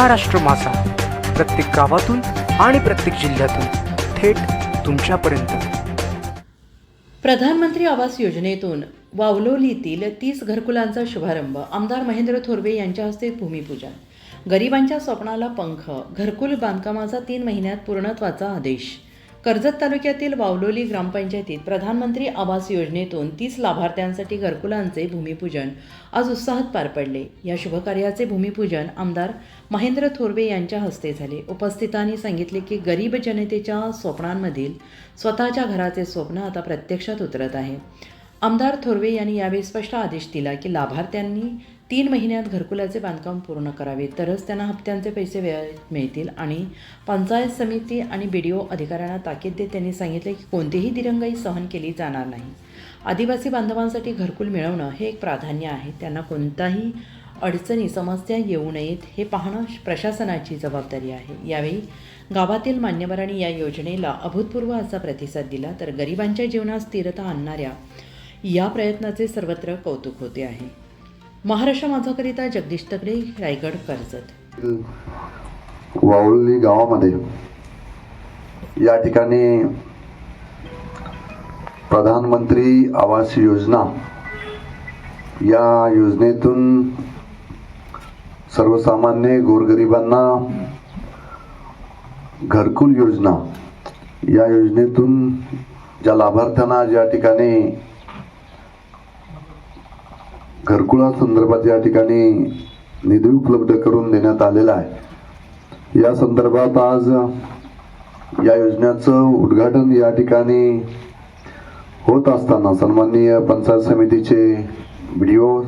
महाराष्ट्र मासा प्रत्येक गावातून आणि प्रत्येक जिल्ह्यातून थेट तुमच्यापर्यंत. प्रधानमंत्री आवास योजनेतून वावलोलीतील तीस घरकुलांचा शुभारंभ आमदार महेंद्र थोरवे यांच्या हस्ते भूमिपूजन. गरिबांच्या स्वप्नाला पंख घरकुल बांधकामाचा तीन महिन्यात पूर्णत्वाचा आदेश. कर्जत तालुक्यातील वावलोली ग्रामपंचायतीत प्रधानमंत्री आवास योजनेतून तीस लाभार्थ्यांसाठी घरकुलांचे भूमिपूजन आज उत्साहात पार पडले. या शुभकार्याचे भूमिपूजन आमदार महेंद्र थोरवे यांच्या हस्ते झाले. उपस्थितांनी सांगितले की गरीब जनतेच्या स्वप्नांमधील स्वतःच्या घराचे स्वप्न आता प्रत्यक्षात उतरत आहे. आमदार थोरवे यांनी यावेळी स्पष्ट आदेश दिला की लाभार्थ्यांनी तीन महिन्यात घरकुलाचे बांधकाम पूर्ण करावे तरच त्यांना हप्त्यांचे पैसे वेळेत मिळतील. आणि पंचायत समिती आणि बी डी ओ अधिकाऱ्यांना ताकीद देत त्यांनी सांगितले की कोणतीही दिरंगाई सहन केली जाणार नाही. आदिवासी बांधवांसाठी घरकुल मिळवणं हे एक प्राधान्य आहे. त्यांना कोणताही अडचणी समस्या येऊ नयेत हे पाहणं प्रशासनाची जबाबदारी आहे. यावेळी गावातील मान्यवरांनी या योजनेला अभूतपूर्व असा प्रतिसाद दिला. तर गरिबांच्या जीवनात स्थिरता आणणाऱ्या या प्रयत्नाचे सर्वत्र कौतुक होते आहे. महाराष्ट्र माझाकरिता जगदीश तगडे रायगड कर्जत. वावळली गावामध्ये या ठिकाणी प्रधानमंत्री आवास योजना या योजनेतून सर्वसामान्य गोरगरिबांना घरकुल योजना या योजनेतून ज्या लाभार्थ्यांना ज्या ठिकाणी घरकुलासंदर्भात या ठिकाणी निधी उपलब्ध करून देण्यात आलेला आहे. या संदर्भात आज या योजनेचं उद्घाटन या ठिकाणी होत असताना सन्माननीय पंचायत समितीचे बी डी ओ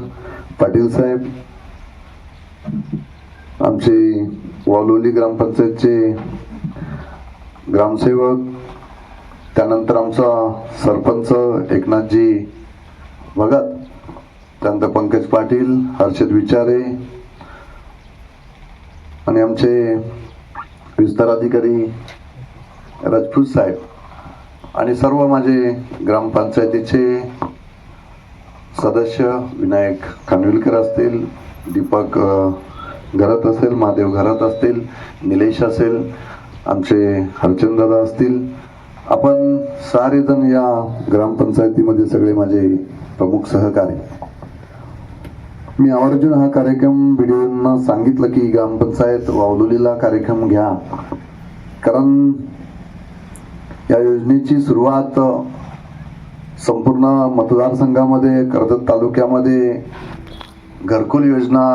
पाटील साहेब आमचे वालोली ग्रामपंचायतचे ग्रामसेवक त्यानंतर आमचा सरपंच एकनाथजी भगत त्यानंतर पंकज पाटील हर्षद विचारे आणि आमचे विस्तार अधिकारी राजपूत साहेब आणि सर्व माझे ग्रामपंचायतीचे सदस्य विनायक खानविलकर असतील दीपक घरात असेल महादेव घरात असतील निलेश असेल आमचे हरचंदादा असतील. आपण सारेजण या ग्रामपंचायतीमध्ये सगळे माझे प्रमुख सहकारी. मी आवर्जून हा कार्यक्रम व्हिडिओना सांगितलं की ग्रामपंचायत वावलोलीला कार्यक्रम घ्या. कारण या योजनेची सुरुवात संपूर्ण मतदारसंघामध्ये कर्जत तालुक्यामध्ये घरकुल योजना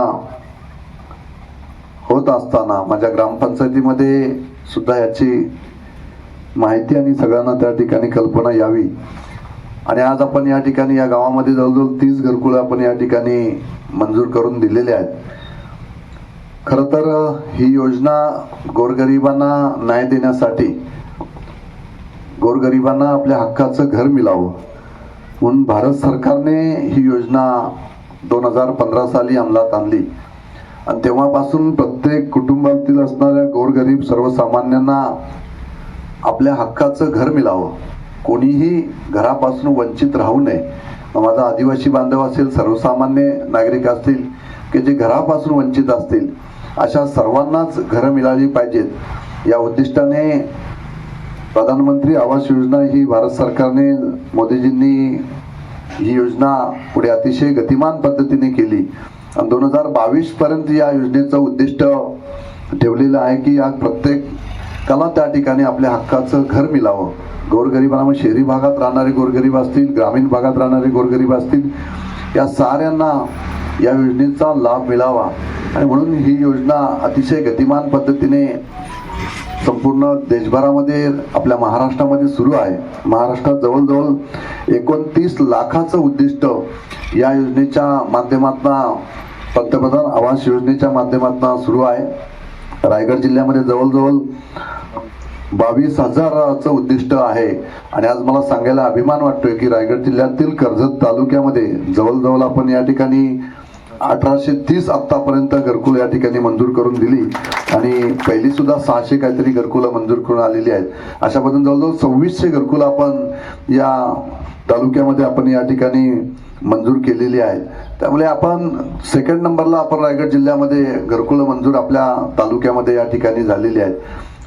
होत असताना माझ्या ग्रामपंचायतीमध्ये सुद्धा याची माहिती आणि सगळ्यांना त्या ठिकाणी कल्पना यावी. आणि आज आपण या ठिकाणी या गावामध्ये जवळजवळ तीस घरकुलं आपण या ठिकाणी मंजूर करून दिलेले आहेत. खरं तर ही योजना गोरगरिबांना न्याय देण्यासाठी गोरगरिबांना आपल्या हक्काचं घर मिळावं. म्हणून भारत सरकारने ही योजना दोन हजार पंधरा साली अंमलात आणली. आणि तेव्हापासून प्रत्येक कुटुंबातील असणाऱ्या गोरगरीब सर्वसामान्यांना आपल्या हक्काचं घर मिळावं. कोणीही घरापासून वंचित राहू नये. माझा आदिवासी बांधव असेल सर्वसामान्य नागरिक असतील की जे घरापासून वंचित असतील अशा सर्वांनाच घरं मिळाली पाहिजेत. या उद्दिष्टाने प्रधानमंत्री आवास योजना ही भारत सरकारने मोदीजींनी ही योजना पुढे अतिशय गतिमान पद्धतीने केली. आणि दोन हजार बावीस पर्यंत या योजनेचं उद्दिष्ट ठेवलेलं आहे की या प्रत्येकाला त्या ठिकाणी आपल्या हक्काचं घर मिळावं गोरगरिबांना मग शहरी भागात राहणारे गोरगरीब असतील ग्रामीण भागात राहणारे गोरगरीब असतील या साऱ्यांना या योजनेचा लाभ मिळावा. आणि म्हणून ही योजना अतिशय गतिमान पद्धतीने संपूर्ण देशभरामध्ये आपल्या महाराष्ट्रामध्ये सुरू आहे. महाराष्ट्रात जवळजवळ एकोणतीस लाखाचं उद्दिष्ट या योजनेच्या माध्यमातून पंतप्रधान आवास योजनेच्या माध्यमातून सुरू आहे. रायगड जिल्ह्यामध्ये जवळजवळ बावीस हजाराचं उद्दिष्ट आहे. आणि आज मला सांगायला अभिमान वाटतोय की रायगड जिल्ह्यातील कर्जत तालुक्यामध्ये जवळजवळ आपण या ठिकाणी अठराशे तीस आत्तापर्यंत घरकुल या ठिकाणी मंजूर करून दिली. आणि पहिली सुद्धा सहाशे काहीतरी घरकुलं मंजूर करून आलेली आहेत. अशा पद्धतीने जवळजवळ सव्वीसशे घरकुलं आपण या तालुक्यामध्ये आपण या ठिकाणी मंजूर केलेली आहेत. त्यामुळे आपण सेकंड नंबरला आपण रायगड जिल्ह्यामध्ये घरकुलं मंजूर आपल्या तालुक्यामध्ये या ठिकाणी झालेली आहेत.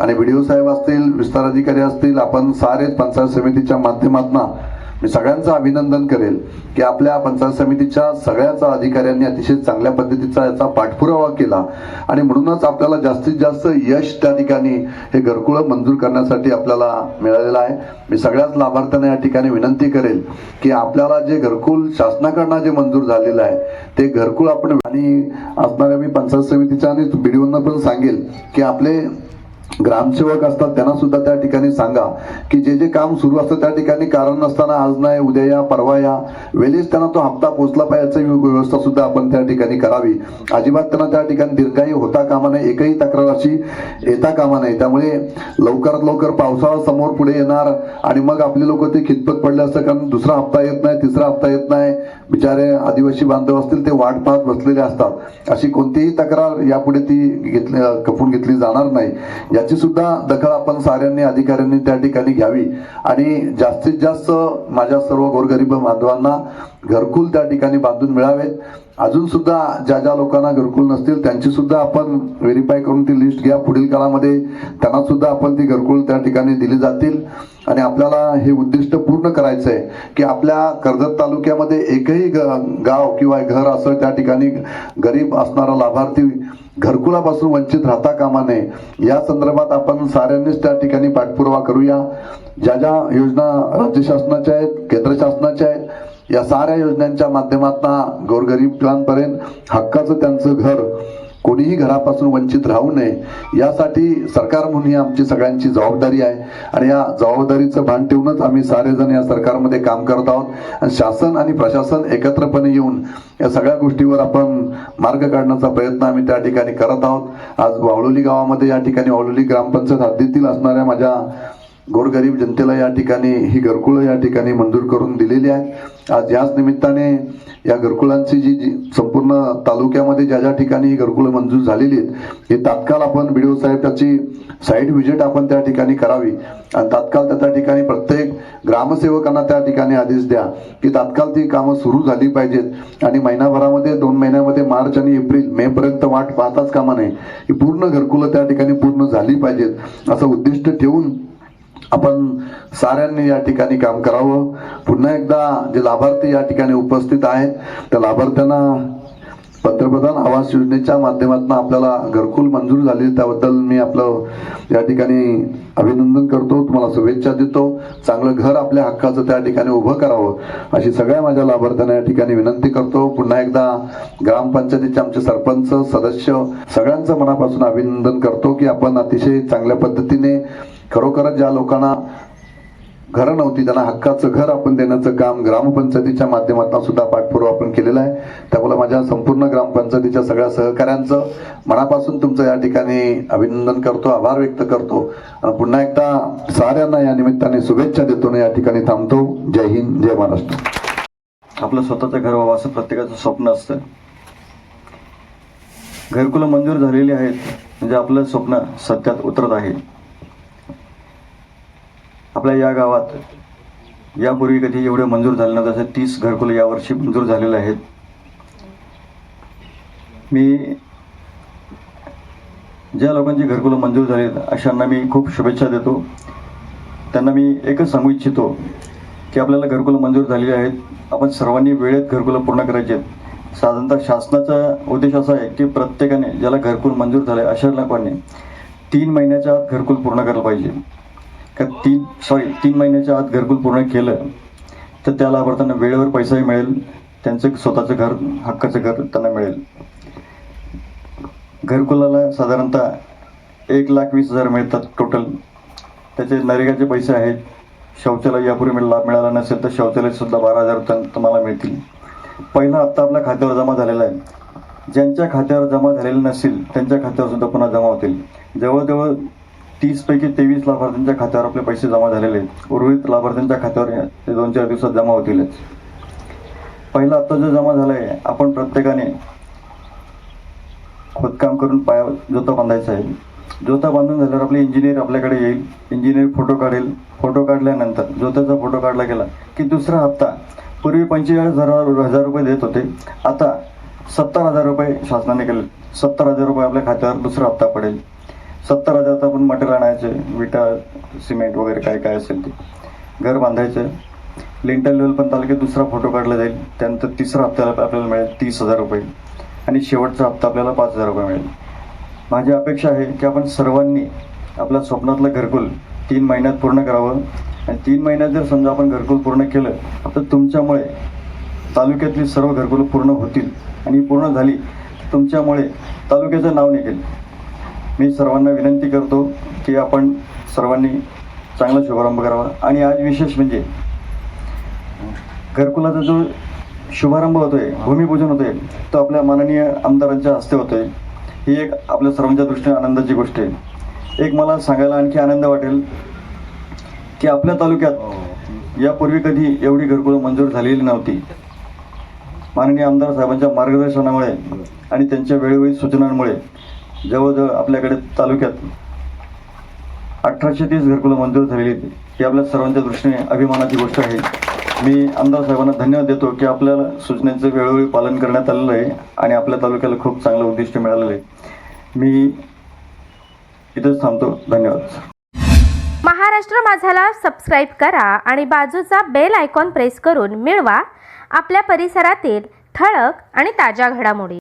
आणि बी साहेब असतील विस्तार अधिकारी असतील आपण सारेच पंचायत समितीच्या माध्यमातून मी सगळ्यांचं अभिनंदन करेल की आपल्या पंचायत समितीच्या सगळ्याच अधिकाऱ्यांनी अतिशय चांगल्या पद्धतीचा याचा पाठपुरावा केला. आणि म्हणूनच आपल्याला जास्तीत जास्त यश त्या ठिकाणी हे घरकुळं मंजूर करण्यासाठी आपल्याला मिळालेलं आहे. मी सगळ्याच लाभार्थ्यांना या ठिकाणी विनंती करेल की आपल्याला जे घरकुल शासनाकडनं जे मंजूर झालेलं आहे ते घरकुल आपण आणि असणाऱ्या मी पंचायत समितीच्या आणि बीडीओंना पण सांगेल की आपले ग्रामसेवक असतात त्यांना सुद्धा त्या ठिकाणी सांगा की जे जे काम सुरू असतं त्या ठिकाणी कारण नसताना आज नाही उद्या या परवा या. वेळेस त्यांना तो हप्ता पोचला पाहिजे व्यवस्था सुद्धा आपण त्या ठिकाणी करावी. अजिबात त्यांना त्या ठिकाणी दीर्घाई होता कामा नये एकही तक्रार अशी येता कामा नये. त्यामुळे लवकरात लवकर पावसाळा समोर पुढे येणार आणि मग आपले लोक ते खितपत पडले असतं कारण दुसरा हप्ता येत नाही तिसरा हप्ता येत नाही. बिचारे आदिवासी बांधव असतील ते वाट पाहत बसलेले असतात. अशी कोणतीही तक्रार यापुढे ती घेतली खपून घेतली जाणार नाही. याची सुद्धा दखल आपण साऱ्यांनी अधिकाऱ्यांनी त्या ठिकाणी घ्यावी. आणि जास्तीत जास्त माझ्या सर्व गोरगरीब बांधवांना घरकुल त्या ठिकाणी बांधून मिळावेत. अजून सुद्धा ज्या ज्या लोकांना घरकुल नसतील त्यांची सुद्धा आपण व्हेरीफाय करून ती लिस्ट घ्या. पुढील काळामध्ये त्यांना सुद्धा आपण ती घरकुल त्या ठिकाणी दिली जातील. आणि आपल्याला हे उद्दिष्ट पूर्ण करायचं आहे की आपल्या कर्जत तालुक्यामध्ये एकही ग- गाव किंवा घर असं त्या ठिकाणी गरीब असणारा लाभार्थी घरकुलापासून वंचित राहता कामा नये. या संदर्भात आपण साऱ्यांनीच त्या ठिकाणी पाठपुरावा करूया. ज्या ज्या योजना राज्य शासनाच्या आहेत केंद्र शासनाच्या आहेत या साऱ्या योजनांच्या माध्यमातून गोरगरीबांपर्यंत हक्काचं त्यांचं घर कोणीही घरापासून वंचित राहू नये यासाठी सरकार म्हणून ही आमची सगळ्यांची जबाबदारी आहे. आणि या जबाबदारीचं भान ठेवूनच आम्ही सारेजण या सरकारमध्ये काम करत आहोत. आणि शासन आणि प्रशासन एकत्रपणे येऊन या सगळ्या गोष्टीवर आपण मार्ग काढण्याचा प्रयत्न आम्ही त्या ठिकाणी करत आहोत. आज वावळोली गावामध्ये या ठिकाणी वावळोली ग्रामपंचायत हद्दीतील असणाऱ्या माझ्या गोरगरीब जनतेला या ठिकाणी ही घरकुळं या ठिकाणी मंजूर करून दिलेली आहेत आज याच निमित्ताने या घरकुलांची जी जी संपूर्ण तालुक्यामध्ये ज्या ज्या ठिकाणी ही घरकुलं मंजूर झालेली आहेत हे तात्काळ आपण बी ओ साहेब त्याची साईट व्हिजिट आपण त्या ठिकाणी करावी. आणि तात्काळ त्या त्या ठिकाणी प्रत्येक ग्रामसेवकांना त्या ठिकाणी आदेश द्या की तात्काळ ती कामं सुरू झाली पाहिजेत. आणि महिनाभरामध्ये दोन महिन्यामध्ये मार्च आणि एप्रिल मे पर्यंत वाट पाहताच कामा नये. ही पूर्ण घरकुलं त्या ठिकाणी पूर्ण झाली पाहिजेत. असं उद्दिष्ट ठेवून आपण साऱ्यांनी या ठिकाणी काम करावं. पुन्हा एकदा जे लाभार्थी या ठिकाणी उपस्थित आहेत त्या लाभार्थ्यांना पंतप्रधान आवास योजनेच्या माध्यमातून आपल्याला घरकुल मंजूर झाली त्याबद्दल मी आपलं या ठिकाणी अभिनंदन करतो. तुम्हाला शुभेच्छा देतो. चांगलं घर आपल्या हक्काचं त्या ठिकाणी उभं करावं अशी सगळ्या माझ्या लाभार्थ्यांना या ठिकाणी विनंती करतो. पुन्हा एकदा ग्रामपंचायतीचे आमचे सरपंच सदस्य सगळ्यांचं मनापासून अभिनंदन करतो की आपण अतिशय चांगल्या पद्धतीने खरोखरच ज्या लोकांना घरं नव्हती त्यांना हक्काचं घर आपण देण्याचं काम ग्रामपंचायतीच्या माध्यमातून सुद्धा पाठपुरावा आपण केलेला आहे. त्यामुळे माझ्या संपूर्ण ग्रामपंचायतीच्या सगळ्या सहकाऱ्यांचं मनापासून तुमचं या ठिकाणी अभिनंदन करतो आभार व्यक्त करतो. आणि पुन्हा एकदा साऱ्यांना या निमित्ताने शुभेच्छा देतो या ठिकाणी थांबतो. जय हिंद जय महाराष्ट्र. आपलं स्वतःचं घर व्हावं असं प्रत्येकाचं स्वप्न असतं. घरकुलं मंजूर झालेली आहेत म्हणजे आपलं स्वप्न सत्यात उतरत आहे. आपल्या या गावात यापूर्वी कधी एवढं मंजूर झालं नव्हतं. जसे तीस घरकुल यावर्षी मंजूर झालेले आहेत. मी ज्या लोकांची घरकुलं मंजूर झाली आहेत अशांना मी खूप शुभेच्छा देतो. त्यांना मी एकच सांगू इच्छितो की आपल्याला घरकुलं मंजूर झालेली आहेत. आपण सर्वांनी वेळेत घरकुलं पूर्ण करायची आहेत. साधारणतः शासनाचा उद्देश असा आहे की प्रत्येकाने ज्याला घरकुल मंजूर झालं आहे अशा लोकांनी तीन महिन्याच्या आत घरकुल पूर्ण करायला पाहिजे. का तीन सॉरी तीन महिन्याच्या आत घरकुल पूर्ण केलं तर त्या लाभार्थ्यांना वेळेवर पैसाही मिळेल त्यांचं स्वतःचं घर हक्काचं घर त्यांना मिळेल. घरकुलाला साधारणतः एक लाख वीस हजार मिळतात टोटल त्याचे नरेगाचे पैसे आहेत. शौचालय यापूर्वी मिळ- लाभ मिळाला नसेल तर शौचालयसुद्धा बारा हजार तन तुम्हाला मिळतील. पहिला हप्ता आपल्या खात्यावर जमा झालेला आहे. ज्यांच्या खात्यावर जमा झालेले नसेल त्यांच्या खात्यावर सुद्धा पुन्हा जमा होतील. जवळजवळ तीस पैकी तेवीस लाभार्थ्यांच्या खात्यावर आपले पैसे जमा झालेले आहेत. उर्वरित लाभार्थ्यांच्या खात्यावर ते दोन चार दिवसात जमा होतीलच पहिला हप्ता जो जमा झाला आहे आपण प्रत्येकाने खोदकाम करून पाया जोता बांधायचा आहे. जोता बांधून झाल्यावर आपले इंजिनियर आपल्याकडे येईल. इंजिनियर फोटो काढेल. फोटो काढल्यानंतर जोताचा फोटो काढला गेला की दुसरा हप्ता पूर्वी पंचेचाळीस हजार हजार रुपये देत होते. आता सत्तर हजार रुपये शासनाने केले. सत्तर हजार रुपये आपल्या खात्यावर दुसरा हप्ता पडेल. सत्तर हजारात आपण मटेरियल आणायचे विटा सिमेंट वगैरे काय काय असेल ते. घर बांधायचं. लिंटल लेवल पण तालुक्यात दुसरा फोटो काढला जाईल. त्यानंतर तिसरा हप्त्याला आपल्याला मिळेल तीस हजार रुपये. आणि शेवटचा हप्ता आपल्याला पाच हजार रुपये मिळेल. माझी अपेक्षा आहे की आपण सर्वांनी आपल्या स्वप्नातलं घरकुल तीन महिन्यात पूर्ण करावं. आणि तीन महिन्यात जर समजा आपण घरकुल पूर्ण केलं तर तुमच्यामुळे तालुक्यातली सर्व घरकुलं पूर्ण होतील. आणि पूर्ण झाली तुमच्यामुळे तालुक्याचं नाव निघेल. मी सर्वांना विनंती करतो की आपण सर्वांनी चांगला शुभारंभ करावा. आणि आज विशेष म्हणजे घरकुलाचा जो शुभारंभ होतोय भूमिपूजन होतोय तो आपल्या माननीय आमदारांच्या हस्ते होतोय. ही एक आपल्या सर्वांच्या दृष्टीने आनंदाची गोष्ट आहे. एक मला सांगायला आणखी आनंद वाटेल की आपल्या तालुक्यात यापूर्वी कधी एवढी घरकुलं मंजूर झालेली नव्हती. माननीय आमदार साहेबांच्या मार्गदर्शनामुळे आणि त्यांच्या वेळोवेळी सूचनांमुळे जवळजवळ आपल्याकडे तालुक्यात अठराशे तीस घरकुलं मंजूर झालेली ही आपल्या सर्वांच्या दृष्टीने अभिमानाची गोष्ट आहे. मी आमदार साहेबांना धन्यवाद देतो की आपल्याला सूचनेचं वेळोवेळी पालन करण्यात आलेलं आहे आणि आपल्या तालुक्याला खूप चांगलं उद्दिष्ट मिळालेलं आहे. मी इथंच थांबतो. धन्यवाद. महाराष्ट्र माझाला सबस्क्राईब करा आणि बाजूचा बेल आयकॉन प्रेस करून मिळवा. आपल्या परिसरातील ठळक आणि ताज्या घडामोडी.